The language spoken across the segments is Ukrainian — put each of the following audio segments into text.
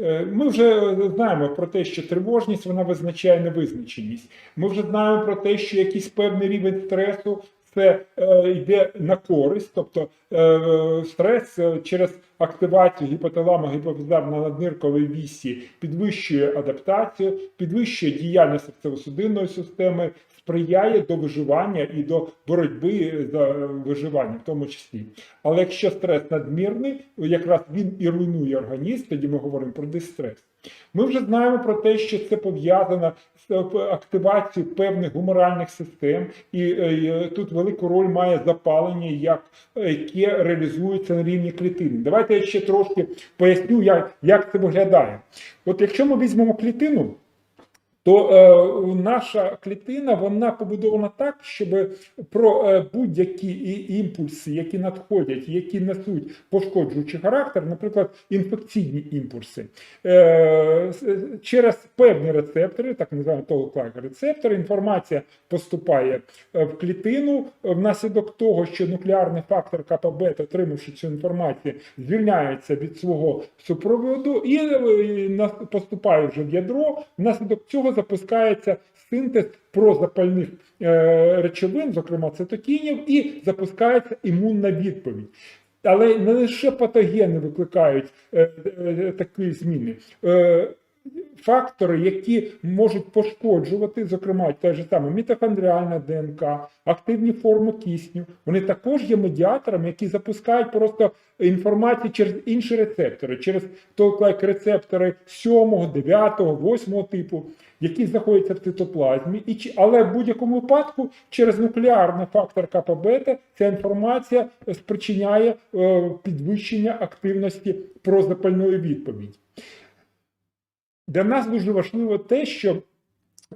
Е, Ми вже знаємо про те, що тривожність вона визначає невизначеність. Ми вже знаємо про те, що якийсь певний рівень стресу це е, йде на користь, тобто е, стрес е, через активацію гіпоталамо гіпофізарно надниркової вісі підвищує адаптацію, підвищує діяльність серцево-судинної системи, сприяє до виживання і до боротьби за е, виживання, в тому числі. Але якщо стрес надмірний, якраз він і руйнує організм, тоді ми говоримо про дистрес. Ми вже знаємо про те, що це пов'язано з е, активацією певних гуморальних систем, і е, тут велику роль має запалення, е, яке реалізується на рівні клітини. Давайте я ще трошки поясню, як, як це виглядає. От якщо ми візьмемо клітину, то е, наша клітина вона побудована так, щоб про е, будь-які імпульси, які надходять, які несуть пошкоджуючий характер, наприклад, інфекційні імпульси, е, через певні рецептори, так називаємо толклайк рецептори, інформація поступає е, в клітину е, внаслідок того, що нуклеарний фактор КПБ, отримавши цю інформацію, звільняється від свого супроводу і е, на- поступає вже в ядро. Внаслідок цього запускається синтез прозапальних е, речовин, зокрема цитокінів, і запускається імунна відповідь. Але не лише патогени викликають е, е, такі зміни. Е, Фактори, які можуть пошкоджувати, зокрема, те ж саме мітохондріальна ДНК, активні форми кисню, вони також є медіаторами, які запускають просто інформацію через інші рецептори, через толклайк рецептори 7, 9, 8 типу, які знаходяться в цитоплазмі, і, чи- але в будь-якому випадку через нуклеарний фактор КПБ ця інформація спричиняє е, підвищення активності прозапальної відповіді. Для нас дуже важливо те, що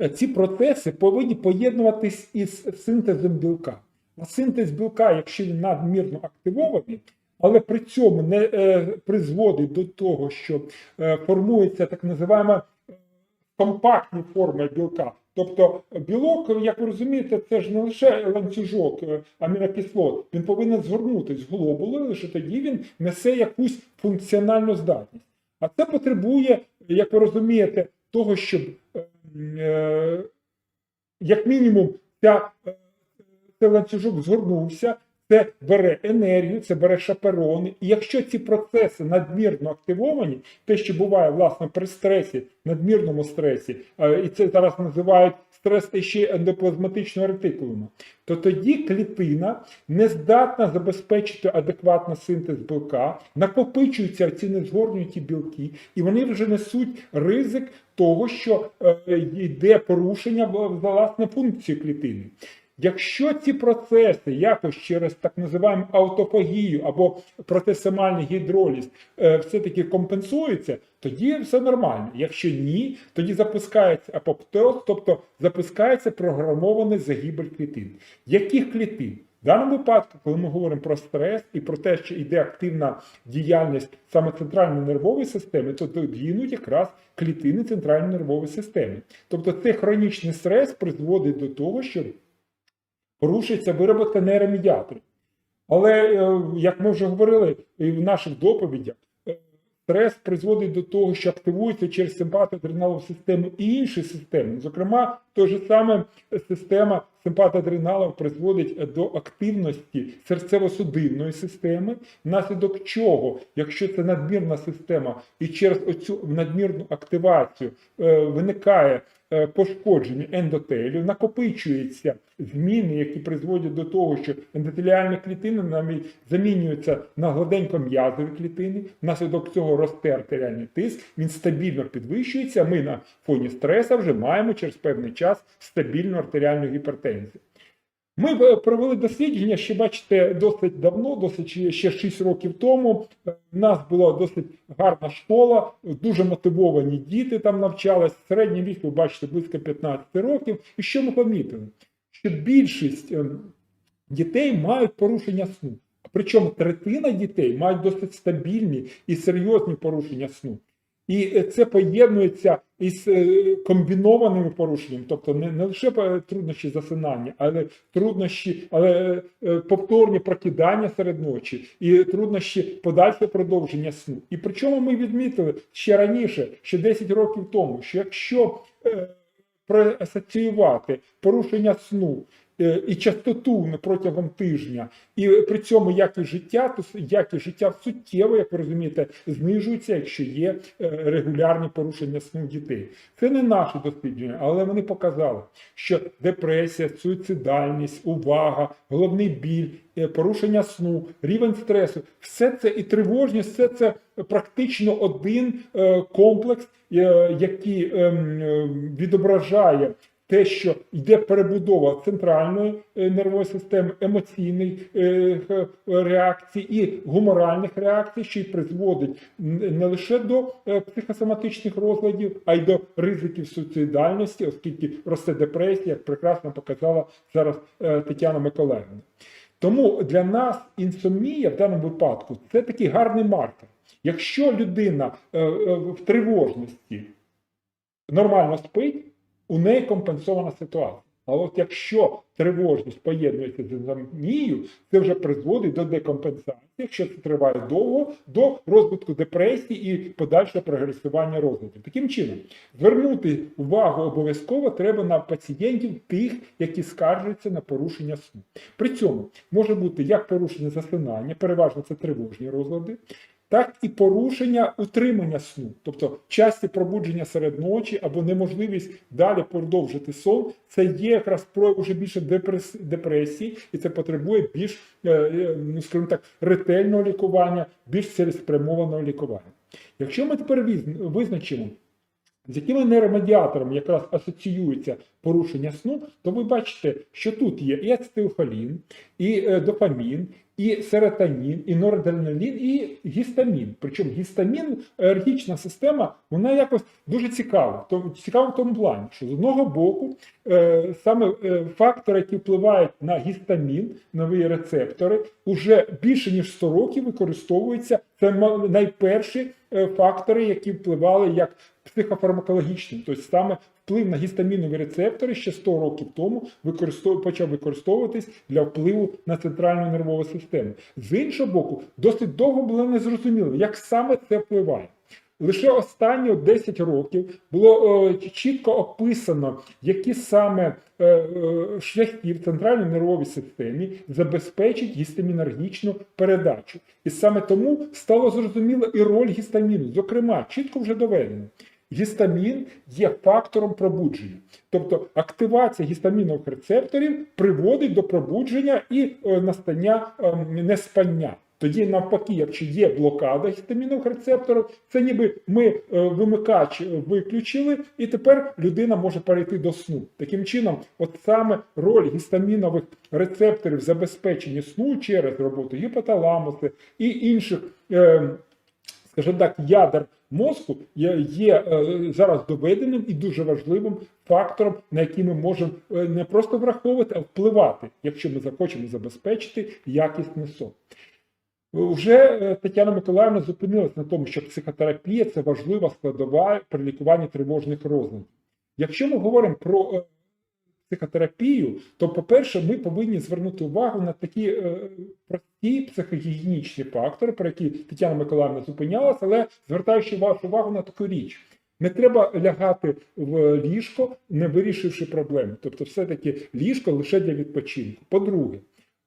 е, ці процеси повинні поєднуватись із синтезом білка. А синтез білка, якщо він надмірно активований, але при цьому не е, призводить до того, що е, формується так називаємо е, компактні форми білка. Тобто білок, як ви розумієте, це ж не лише ланцюжок е, амінокислот, він повинен згорнутися в глобули, лише тоді він несе якусь функціональну здатність. А це потребує, як ви розумієте, того, щоб е, е, як мінімум ця, цей ланцюжок згорнувся, це бере енергію, це бере шаперони. І якщо ці процеси надмірно активовані, те, що буває власне при стресі, надмірному стресі, е, і це зараз називають стрес ще ендоплазматичного ретикулуму, то тоді клітина не здатна забезпечити адекватно синтез білка, накопичуються ці незгорнуті білки, і вони вже несуть ризик того, що е, йде порушення власне функції клітини. Якщо ці процеси якось через так називаємо аутофагію або протесимальний гідроліз е, все-таки компенсуються, тоді все нормально. Якщо ні, тоді запускається апоптоз, тобто запускається програмований загибель клітин. Яких клітин? В даному випадку, коли ми говоримо про стрес і про те, що йде активна діяльність саме центральної нервової системи, то гинуть якраз клітини центральної нервової системи. Тобто цей хронічний стрес призводить до того, що порушується вироботка нейромедіаторів. Але, е, як ми вже говорили в наших доповідях, е, стрес призводить до того, що активується через симпатоадреналову систему і інші системи. Зокрема, той же саме система симпатоадреналів призводить до активності серцево-судинної системи, внаслідок чого, якщо це надмірна система, і через оцю надмірну активацію е, виникає е, пошкодження ендотелію, накопичуються зміни, які призводять до того, що ендотеліальні клітини навіть замінюються на гладенько м'язові клітини. Внаслідок цього росте артеріальний тиск, він стабільно підвищується. Ми на фоні стресу вже маємо через певний час стабільну артеріальну гіпертензію. Ми е, провели дослідження, ще бачите, досить давно, досить ще- ще 6 років тому. Е, У нас була досить гарна школа, дуже мотивовані діти там навчались. Середній вік, ви бачите, близько 15 років. І що ми помітили? Що більшість е, дітей мають порушення сну. Причому третина дітей мають досить стабільні і серйозні порушення сну. І е, це поєднується із е, комбінованими порушеннями, тобто не, не лише е, труднощі засинання, але труднощі, але повторні прокидання серед ночі і труднощі подальшого продовження сну. І причому ми відмітили ще раніше, ще 10 років тому, що якщо проасоціювати порушення сну і частоту протягом тижня, і при цьому якість життя, то якість життя суттєво, як ви розумієте, знижується, якщо є е, регулярні порушення сну дітей. Це не наші дослідження, але вони показали, що депресія, суїцидальність, увага, головний біль, е, порушення сну, рівень стресу, все це і тривожність, все це практично один е, комплекс, е, який ем, е, відображає те, що йде перебудова центральної е, нервової системи, емоційних е, реакцій і гуморальних реакцій, що й призводить не лише до е, психосоматичних розладів, а й до ризиків суїцидальності, оскільки росте депресія, як прекрасно показала зараз Тетяна Миколаївна. Тому для нас інсомнія в даному випадку це такий гарний маркер. Якщо людина в тривожності нормально спить, у неї компенсована ситуація. А от якщо тривожність поєднується з інсомнією, це вже призводить до декомпенсації, якщо це триває довго, до розвитку депресії і подальшого прогресування розладів. Таким чином, звернути увагу обов'язково треба на пацієнтів тих, які скаржаться на порушення сну. При цьому може бути як порушення засинання, переважно це тривожні розлади, так і порушення утримання сну, тобто часті пробудження серед ночі або неможливість далі продовжити сон, це є якраз прояв уже більше депрес- депресії, і це потребує більш, е, е, ну скажімо так, ретельного лікування, більш цілеспрямованого лікування. Якщо ми тепер визначимо, з якими нейромедіаторами якраз асоціюється порушення сну, то ви бачите, що тут є і ацетилхолін, і е, дофамін, і серотонін, і норадреналін, і гістамін. Причому гістамін, енергічна система, вона якось дуже цікава. Цікава в тому плані, що з одного боку е, саме е, фактори, які впливають на гістамін, нові рецептори, уже більше ніж 100 років використовуються. Це найперші е, фактори, які впливали як психофармакологічні, тобто саме вплив на гістамінові рецептори ще 100 років тому використов... почав використовуватись для впливу на центральну нервову систему. З іншого боку, досить довго було незрозуміло, як саме це впливає. Лише останні 10 років було е, чітко описано, які саме е, е, шляхи в центральній нервовій системі забезпечать гістамінергічну передачу. І саме тому стало зрозуміло і роль гістаміну. Зокрема, чітко вже доведено. Гістамін є фактором пробудження, тобто активація гістамінових рецепторів приводить до пробудження і е, настання е, неспання. Тоді, навпаки, якщо є блокада гістамінових рецепторів, це ніби ми е, вимикач виключили, і тепер людина може перейти до сну. Таким чином, от саме роль гістамінових рецепторів в забезпеченні сну через роботу гіпоталамуси і інших. Е, скажімо так, ядер мозку є, е, зараз доведеним і дуже важливим фактором, на який ми можемо е, не просто враховувати, а впливати, якщо ми захочемо забезпечити якісний сон. Вже е, Тетяна Миколаївна зупинилась на тому, що психотерапія це важлива складова при лікуванні тривожних розладів. Якщо ми говоримо про психотерапію, то, по-перше, ми повинні звернути увагу на такі е, прості психогігієнічні фактори, про які Тетяна Миколаївна зупинялася, але звертаючи вашу увагу на таку річ. Не треба лягати в ліжко, не вирішивши проблеми. Тобто, все-таки ліжко лише для відпочинку. По-друге,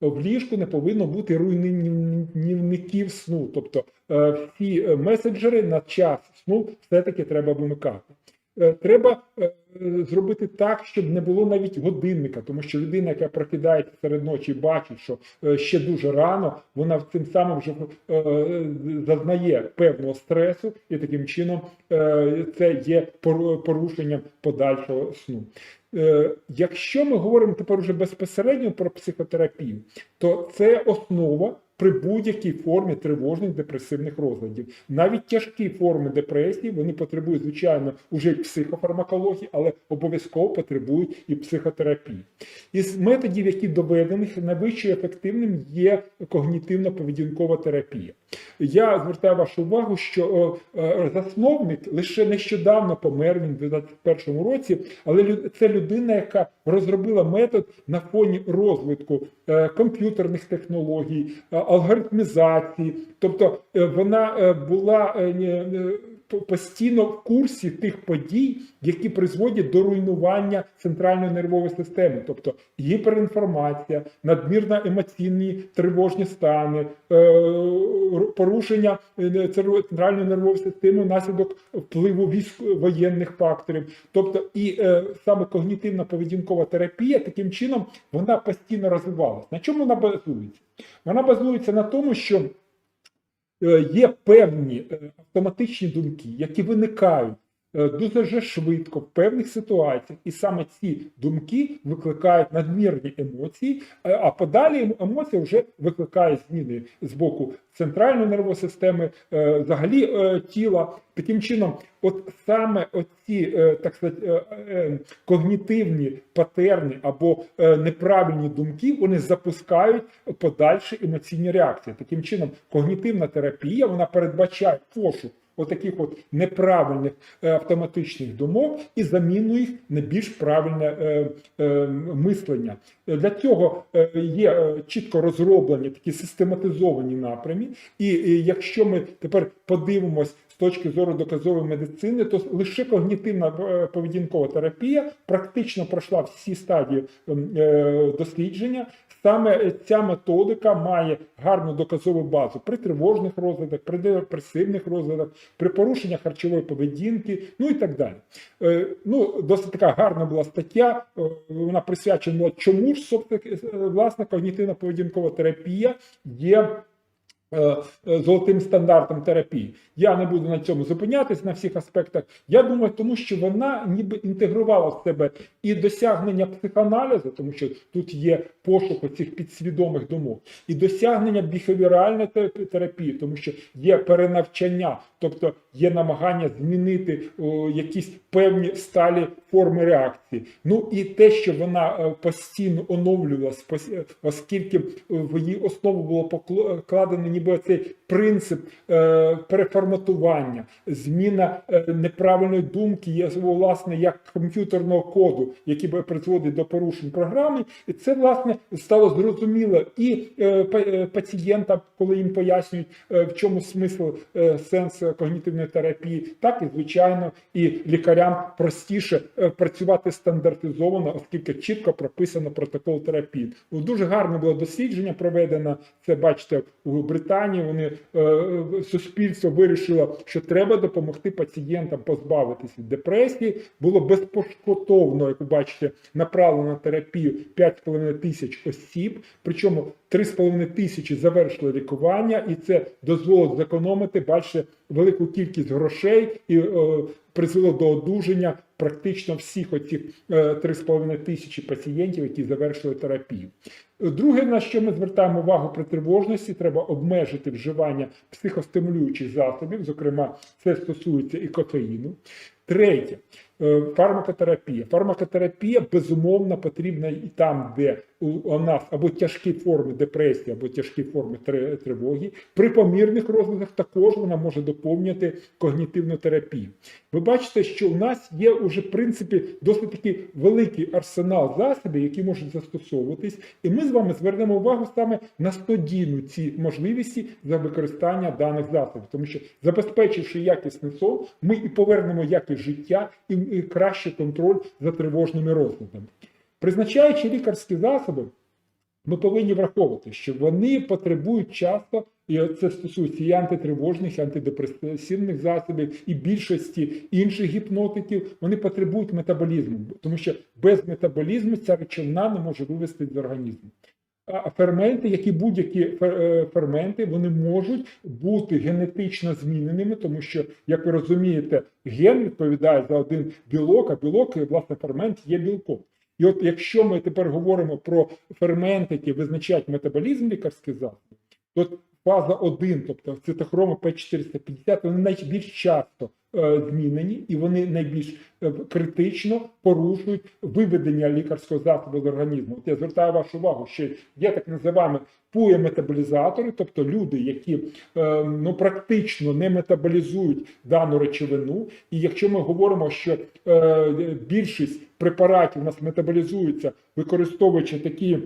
в ліжку не повинно бути руйнівників сну. Тобто е, всі меседжери на час сну все-таки треба вимикати. Е, Треба е, зробити так, щоб не було навіть годинника, тому що людина, яка прокидається серед ночі, бачить, що е, ще дуже рано, вона цим самим вже зазнає певного стресу, і таким чином це є порушенням подальшого сну. Якщо ми говоримо тепер уже безпосередньо про психотерапію, то це основа при будь-якій формі тривожних депресивних розладів. Навіть тяжкі форми депресії вони потребують, звичайно, уже психофармакології, але обов'язково потребують і психотерапії. Із методів, які доведених, найвищою ефективним є когнітивно-поведінкова терапія. Я звертаю вашу увагу, що е, е, засновник лише нещодавно помер він в 2021 році, але це людина, яка розробила метод на фоні розвитку е, комп'ютерних технологій, алгоритмізації. Тобто е, вона е, була е, постійно в курсі тих подій, які призводять до руйнування центральної нервової системи, тобто гіперінформація, надмірно емоційні тривожні стани, е, порушення е, центральної нервової системи внаслідок впливу військ воєнних факторів. Тобто, і е, саме когнітивна поведінкова терапія таким чином вона постійно розвивалась. На чому вона базується? Вона базується на тому, що є певні е, автоматичні думки, які виникають. е, дуже швидко в певних ситуаціях, і саме ці думки викликають надмірні емоції, е, а подалі ем- емоції вже викликають зміни з боку центральної нервової системи, е, взагалі е, тіла. Таким чином, от саме оці е, так сказати, е, е, когнітивні патерни або е, неправильні думки, вони запускають подальші емоційні реакції. Таким чином, когнітивна терапія вона передбачає пошук отаких от неправильних е, автоматичних думок і заміну їх на більш правильне е, е, мислення. Для цього є чітко розроблені такі систематизовані напрямі, і, якщо ми тепер подивимось з точки зору доказової медицини, то лише когнітивна поведінкова терапія практично пройшла всі стадії ем, дослідження. Саме ця методика має гарну доказову базу при тривожних розладах, при депресивних розладах, при порушенні харчової поведінки, ну і так далі. Е, ну, досить така гарна була стаття. е, Вона присвячена чому ж собственно, е, власне когнітивна поведінкова терапія є. Е, е, Золотим стандартом терапії. Я не буду на цьому зупинятись на всіх аспектах. Я думаю, тому що вона ніби інтегрувала в себе і досягнення психоаналізу, тому що тут є пошук цих підсвідомих думок, і досягнення біхевіоральної терапії, тому що є перенавчання, тобто є намагання змінити о, якісь певні сталі форми реакції. Ну і те, що вона е, постійно оновлювалась, оскільки в її основу було покладено ніби цей принцип е, переформатування, зміна е, неправильної думки, є власне як комп'ютерного коду, який призводить до порушень програми, і це власне стало зрозуміло і е, е, пацієнтам, коли їм пояснюють, е, в чому смисл е, сенс когнітивної терапії, так і звичайно, і лікарям простіше е, працювати стандартизовано, оскільки чітко прописано протокол терапії. Дуже гарне було дослідження проведено. Це бачите у Британії. Вони е, суспільство вирішило, що треба допомогти пацієнтам позбавитися від депресії. Було безпошкодовно, як ви бачите, направлено на терапію 5,5 тисяч осіб. Причому 3,5 тисячі завершили лікування, і це дозволить зекономити, бачите, велику кількість грошей і е, призвело до одужання практично всіх оцих е, 3,5 тисячі пацієнтів, які завершили терапію. Друге, на що ми звертаємо увагу при тривожності, треба обмежити вживання психостимулюючих засобів, зокрема, це стосується і кофеїну. Третє е, фармакотерапія. Фармакотерапія безумовно потрібна і там, де у, нас або тяжкі форми депресії, або тяжкі форми тривоги. При помірних розладах також вона може доповнювати когнітивну терапію. Ви бачите, що у нас є уже в принципі досить такий великий арсенал засобів, які можуть застосовуватись, і ми з вами звернемо увагу саме на студійну ці можливості за використання даних засобів, тому що забезпечивши якісний сон, ми і повернемо якість життя і, кращий контроль за тривожними розладами. Призначаючи лікарські засоби, ми повинні враховувати, що вони потребують часто, і це стосується і антитривожних, і антидепресивних засобів, і більшості інших гіпнотиків, вони потребують метаболізму, тому що без метаболізму ця речовина не може вивести з організму. А ферменти, як і будь-які е, ферменти, вони можуть бути генетично зміненими, тому що, як ви розумієте, ген відповідає за один білок, а білок, власне, фермент є білком. І от якщо ми тепер говоримо про ферменти, які визначають метаболізм лікарських засобів, то фаза 1, тобто цитохроми П450, вони найбільш часто змінені і вони найбільш е, критично порушують виведення лікарського засобу з організму. От я звертаю вашу увагу, що є так називаємо пує-метаболізатори, тобто люди, які е, ну практично не метаболізують дану речовину. І якщо ми говоримо, що е, більшість препаратів у нас метаболізується, використовуючи такі е,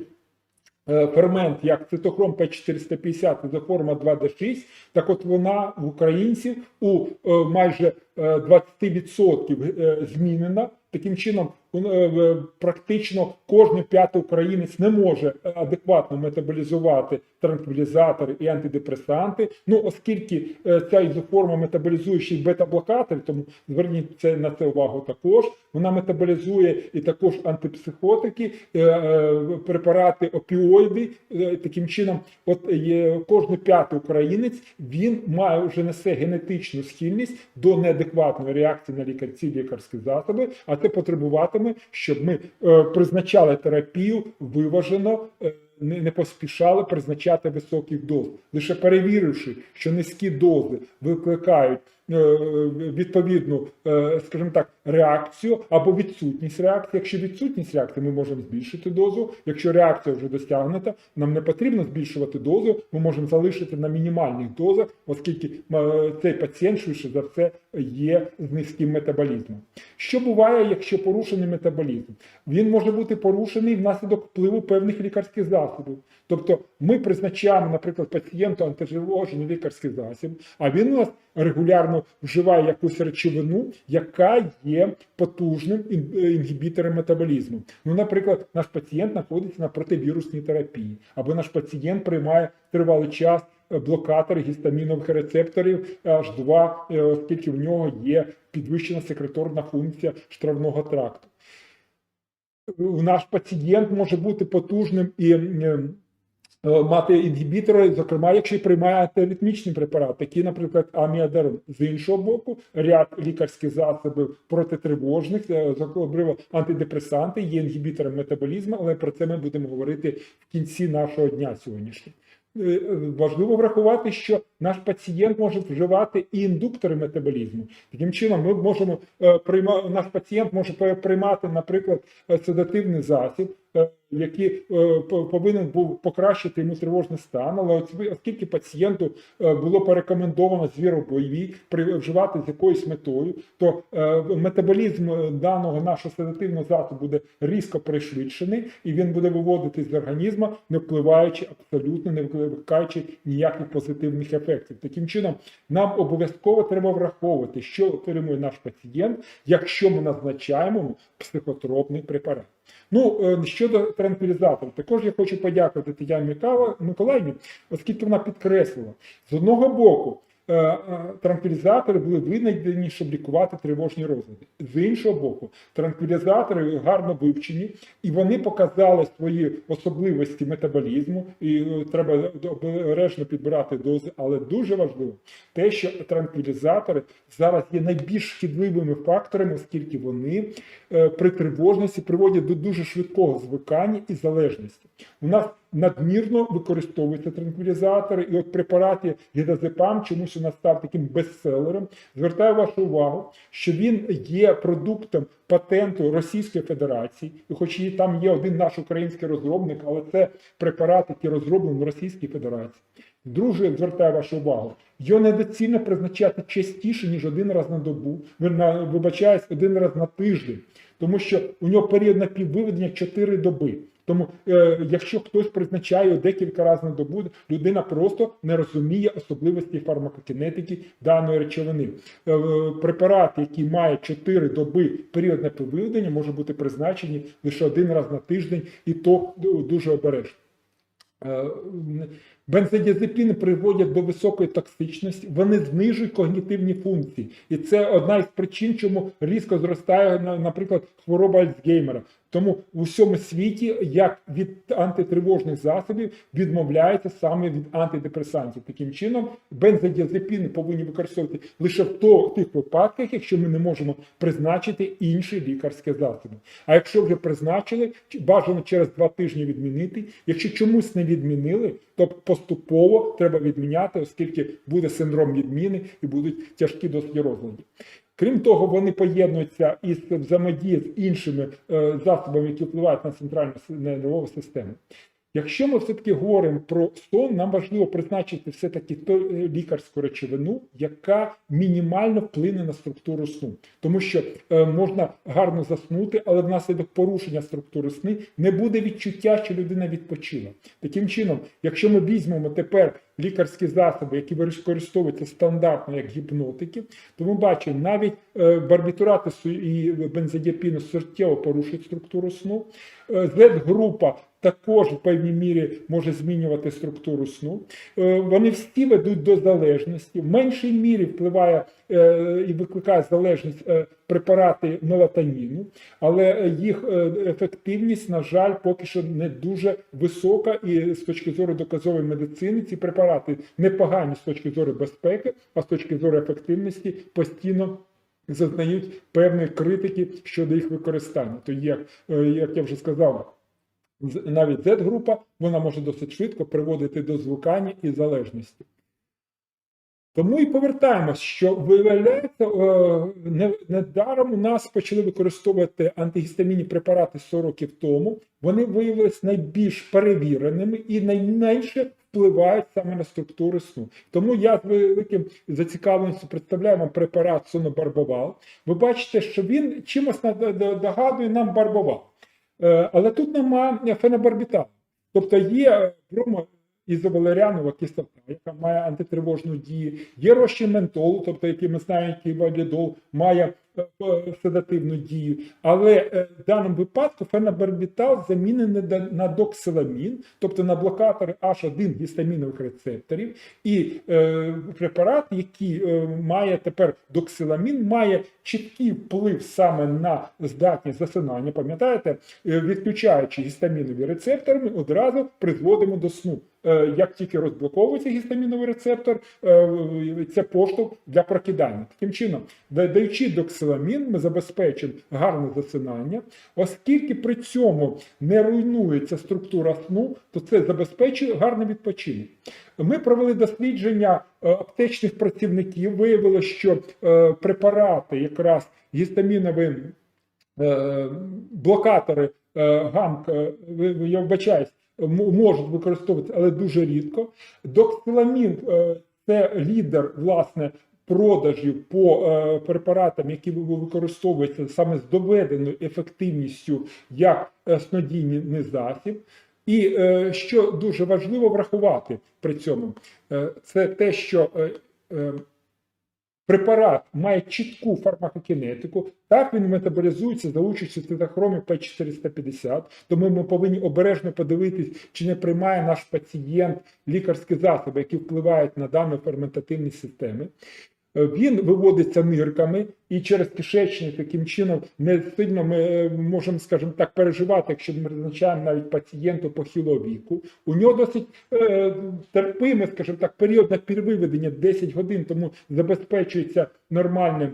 фермент, як цитохром П450 ізоформа 2D6, так от вона в українців у е, майже е, 20% е, змінена. Таким чином, е, е, практично кожен п'ятий українець не може е, адекватно метаболізувати транквілізатори і антидепресанти. Ну, оскільки е, ця ізоформа метаболізує ще бета-блокатори, тому зверніть це на це увагу також. Вона метаболізує і також антипсихотики, е, е, препарати опіоїди. Е, Таким чином, от кожен п'ятий українець він має вже несе генетичну схильність до неадекватної реакції на лікарці лікарські засоби, а це потребуватиме, щоб ми е, призначали терапію виважено. е, не, поспішали призначати високих доз, лише перевіривши, що низькі дози викликають відповідну, е, скажімо так, реакцію або відсутність реакції. Якщо відсутність реакції, ми можемо збільшити дозу. Якщо реакція вже досягнута, нам не потрібно збільшувати дозу, ми можемо залишити на мінімальних дозах, оскільки е, цей пацієнт швидше за все є з низьким метаболізмом. Що буває, якщо порушений метаболізм? Він може бути порушений внаслідок впливу певних лікарських засобів. Тобто ми призначаємо, наприклад, пацієнту антиживожний лікарський засіб, а він у нас регулярно вживає якусь речовину, яка є потужним е, інгібітором метаболізму. Ну, наприклад, наш пацієнт знаходиться на противірусній терапії, або наш пацієнт приймає тривалий час е, блокатори гістамінових рецепторів H2, е, оскільки в нього є підвищена секреторна функція штрафного тракту. Наш пацієнт може бути потужним і мати інгібітори, зокрема, якщо приймає антиритмічні препарати, такі, наприклад, аміадарон. З іншого боку, ряд лікарських засобів протитривожних, е, зокрема антидепресанти, є інгібітором метаболізму, але про це ми будемо говорити в кінці нашого дня сьогоднішнього. Е, е, Важливо врахувати, що наш пацієнт може вживати і індуктори метаболізму. Таким чином, ми можемо е, прийма... наш пацієнт може приймати, наприклад, е, седативний засіб, е, який е, повинен був покращити йому тривожний стан, але оскільки пацієнту е, було порекомендовано звіробойові вживати з якоюсь метою, то метаболізм даного нашого седативного засобу буде різко пришвидшений, і він буде виводитись з організму, не впливаючи абсолютно, не викликаючи ніяких позитивних ефектів. Таким чином, нам обов'язково треба враховувати, що отримує наш пацієнт, якщо ми назначаємо психотропний препарат. Ну, е, щодо транквілізатора, також я хочу подякувати Тетяні Миколаївні, оскільки вона підкреслила, з одного боку, транквілізатори були винайдені, щоб лікувати тривожні розлади. З іншого боку, транквілізатори гарно вивчені, і вони показали свої особливості метаболізму, і е, треба обережно підбирати дози, але дуже важливо те, що транквілізатори зараз є найбільш шкідливими факторами, оскільки вони е, при тривожності приводять до дуже швидкого звикання і залежності. У нас надмірно використовуються транквілізатори, і от препарати гідазепам чомусь у нас став таким бестселером. Звертаю вашу увагу, що він є продуктом патенту Російської Федерації, і хоч і там є один наш український розробник, але це препарат, який розроблений в Російській Федерації. Друге, звертаю вашу увагу, його недоцільно призначати частіше, ніж один раз на добу, вибачаюсь, один раз на тиждень, тому що у нього період напіввиведення 4 доби. Тому, е, якщо хтось призначає декілька разів на добу, людина просто не розуміє особливості фармакокінетики даної речовини. Е, е, препарат, який має 4 доби період напіввиведення, може бути призначені лише один раз на тиждень, і то дуже обережно. Бензодіазепіни приводять до високої токсичності, вони знижують когнітивні функції, і це одна із причин, чому різко зростає, наприклад, хвороба Альцгеймера. Тому в усьому світі, як від антитривожних засобів, відмовляється саме від антидепресантів. Таким чином, бензодіазепіни повинні використовувати лише в тих випадках, якщо ми не можемо призначити інші лікарські засоби. А якщо вже призначили, бажано через два тижні відмінити. Якщо чомусь не відмінили, то поступово треба відміняти, оскільки буде синдром відміни і будуть тяжкі досить розлади. Крім того, вони поєднуються із взаємодії з іншими е, засобами, які впливають на центральну нервову систему. Якщо ми все-таки говоримо про сон, нам важливо призначити все-таки ту е, лікарську речовину, яка мінімально вплине на структуру сну. Тому що е, можна гарно заснути, але внаслідок порушення структури сни не буде відчуття, що людина відпочила. Таким чином, якщо ми візьмемо тепер лікарські засоби, які використовуються стандартно як гіпнотики, то ми бачимо навіть е, барбітурати і бензодіапіни суттєво порушують структуру сну. Е, Z-група також в певній мірі може змінювати структуру сну. Е, Вони всі ведуть до залежності. В меншій мірі впливає е, і викликає залежність е, препарати мелатоніну, але їх ефективність, на жаль, поки що не дуже висока. І з точки зору доказової медицини ці препарати непогані з точки зору безпеки, а з точки зору ефективності постійно. Зазнають певної критики щодо їх використання. То як, як я вже сказав, навіть Z-група вона може досить швидко приводити до звукання і залежності. Тому і повертаємось, що виявляється, е, не- недаром у нас почали використовувати антигістамінні препарати 100 років тому. Вони виявилися найбільш перевіреними і найменше впливають саме на структуру сну. Тому я з великим зацікавленістю представляю вам препарат сонобарбовал. Ви бачите, що він чимось догадує нам барбовал. Е, Але тут нема фенобарбіталу. Тобто є промо ізовалеріанова кислота, яка має антитривожну дію, є розчин ментолу, тобто який ми знаємо, який валідол має е, е, седативну дію. Але е, в даному випадку фенобарбітал замінений на- доксиламін, тобто на блокатори H1 гістамінових рецепторів. І е, препарат, який е, має тепер доксиламін, має чіткий вплив саме на здатність засинання. Пам'ятаєте, Е, відключаючи гістамінові рецептори, ми одразу призводимо до сну. Е, Як тільки розблоковується гістаміновий рецептор, е, це поштовх для прокидання. Таким чином, даючи доксиламін, ми забезпечимо гарне засинання, оскільки при цьому не руйнується структура сну, то це забезпечує гарний відпочинок. Ми провели дослідження е, аптечних працівників. Виявило, що е, препарати, якраз гістамінові е, блокатори ГАМК, я вбачаюсь, можуть використовуватися, але дуже рідко. Доксиламін це лідер власне продажів по е, препаратам, які ви- використовуються саме з доведеною ефективністю як снодійний засіб. І е, що дуже важливо врахувати при цьому, е, це те, що препарат має чітку фармакокінетику. Так він метаболізується за участю цитохромів П450. Тому ми повинні обережно подивитись, чи не приймає наш пацієнт лікарські засоби, які впливають на дані ферментативні системи. Він виводиться нирками і через кишечник таким чином не сильно ми е, можемо, скажімо так, переживати, якщо ми призначаємо навіть пацієнту похилого віку. У нього досить е, терпимий, скажімо так, період на перевиведення 10 годин, тому забезпечується нормальним,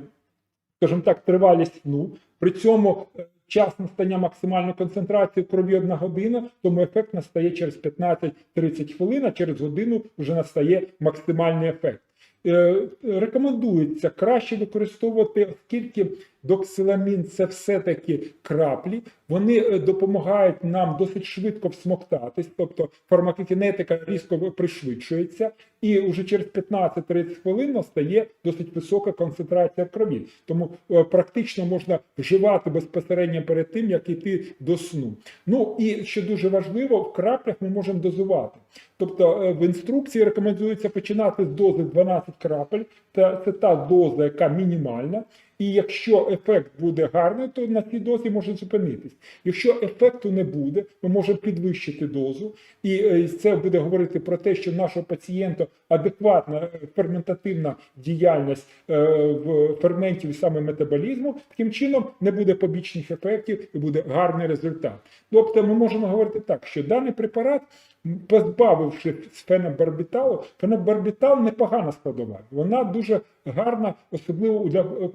скажімо так, тривалість сну. При цьому е, час настання максимальної концентрації крові одна година, тому ефект настає через 15-30 хвилин, а через годину вже настає максимальний ефект. Е, Рекомендується краще використовувати, оскільки доксиламін це все-таки краплі, вони е, допомагають нам досить швидко всмоктатись, тобто фармакокінетика різко пришвидшується, і вже через 15-30 хвилин настає досить висока концентрація в крові. Тому е, практично можна вживати безпосередньо перед тим, як йти до сну. Ну і що дуже важливо, в краплях ми можемо дозувати. Тобто е, в інструкції рекомендується починати з дози 12 крапель, та це та доза, яка мінімальна. І якщо ефект буде гарний, то на цій дозі може зупинитись. Якщо ефекту не буде, ми можемо підвищити дозу, і е, це буде говорити про те, що нашого пацієнта адекватна е, ферментативна діяльність е, в ферментів саме метаболізму. Таким чином не буде побічних ефектів і буде гарний результат. Тобто, ми можемо говорити так, що даний препарат. Позбавивши фенобарбіталу, фенобарбітал непогана складова. Вона дуже гарна, особливо для е,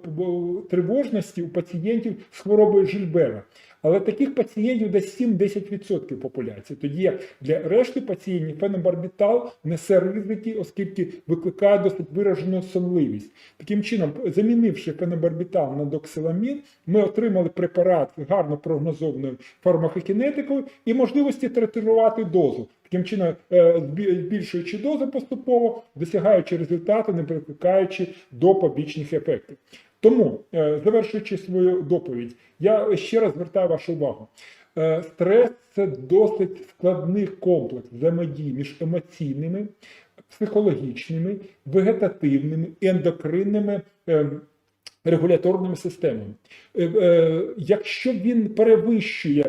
тривожності у пацієнтів з хворобою Жильбера. Але таких пацієнтів десь 7-10% популяції. Тоді як для решти пацієнтів фенобарбітал несе ризики, оскільки викликає досить виражену сонливість. Таким чином, замінивши фенобарбітал на доксиламін, ми отримали препарат гарно прогнозованою фармакокінетикою і можливості третувати дозу. Таким чином, е, збільшуючи дозу поступово, досягаючи результату, не викликаючи до побічних ефектів. Тому, е, завершуючи свою доповідь, я ще раз звертаю вашу увагу. Е, Стрес це досить складний комплекс взаємодії між емоційними, психологічними, вегетативними, ендокринними е, регуляторними системами. Якщо він перевищує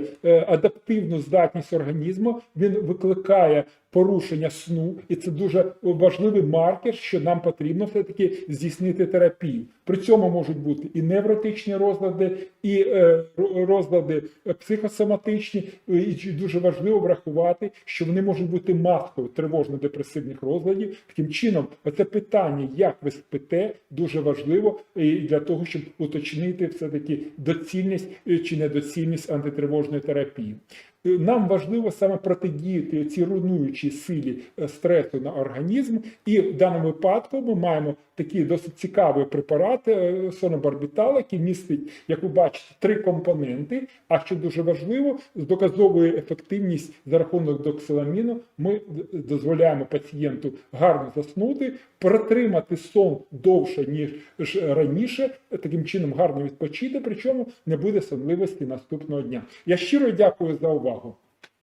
адаптивну здатність організму, він викликає порушення сну, і це дуже важливий маркер, що нам потрібно все-таки здійснити терапію. При цьому можуть бути і невротичні розлади, і е, розлади психосоматичні. І дуже важливо врахувати, що вони можуть бути маскою тривожно-депресивних розладів. Таким чином, це питання, як ви спите, дуже важливо для того, щоб уточнити все-таки доцільність е, чи недоцільність антитривожної терапії. Е, Нам важливо саме протидіяти цій руйнуючій силі е, стресу на організм, і в даному випадку ми маємо такий досить цікавий препарат е, сонобарбітал, який містить, як ви бачите, три компоненти. А що дуже важливо, з доказовою ефективність за рахунок доксиламіну ми дозволяємо пацієнту гарно заснути, протримати сон довше ніж раніше, таким чином гарно відпочити, причому не буде сонливості наступного дня. Я щиро дякую за увагу.